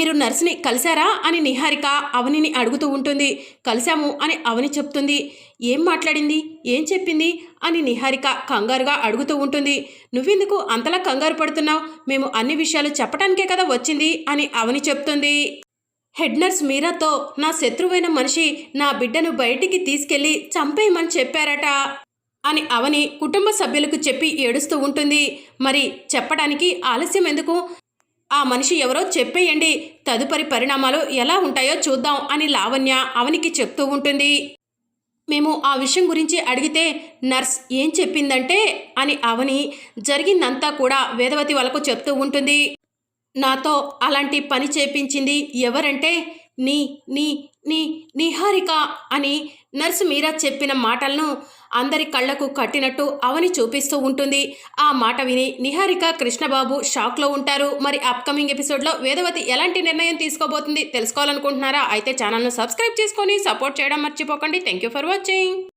మీరు నర్సుని కలిశారా? అని నిహారిక అవనిని అడుగుతూ ఉంటుంది. కలిశాము అని అవని చెప్తుంది. ఏం మాట్లాడింది? ఏం చెప్పింది? అని నిహారిక కంగారుగా అడుగుతూ ఉంటుంది. నువ్వెందుకు అంతలా కంగారు పడుతున్నావు? మేము అన్ని విషయాలు చెప్పడానికే కదా వచ్చింది? అని అవని చెప్తుంది. హెడ్ నర్స్ మీరాతో నా శత్రువైన మనిషి నా బిడ్డను బయటికి తీసుకెళ్ళి చంపేయమని చెప్పారట అని అవని కుటుంబ సభ్యులకు చెప్పి ఏడుస్తూ ఉంటుంది. మరి చెప్పడానికి ఆలస్యం ఎందుకు? ఆ మనిషి ఎవరో చెప్పేయండి. తదుపరి పరిణామాలు ఎలా ఉంటాయో చూద్దాం అని లావణ్య అవనికి చెప్తూ ఉంటుంది. మేము ఆ విషయం గురించి అడిగితే నర్స్ ఏం చెప్పిందంటే? అని అవని జరిగిందంతా కూడా వేదవతి వాళ్ళకు చెప్తూ ఉంటుంది. నాతో అలాంటి పని చేపించింది ఎవరంటే నీ నీ నీ నిహారిక అని నర్సు మీరా చెప్పిన మాటలను అందరి కళ్ళకు కట్టినట్టు అవని చూపిస్తూ ఉంటుంది. ఆ మాట విని నిహారిక కృష్ణబాబు షాక్లో ఉంటారు. మరి అప్కమింగ్ ఎపిసోడ్లో వేదవతి ఎలాంటి నిర్ణయం తీసుకోబోతుంది తెలుసుకోవాలనుకుంటున్నారా? అయితే ఛానల్ను సబ్స్క్రైబ్ చేసుకొని సపోర్ట్ చేయడం మర్చిపోకండి. Thank you for watching.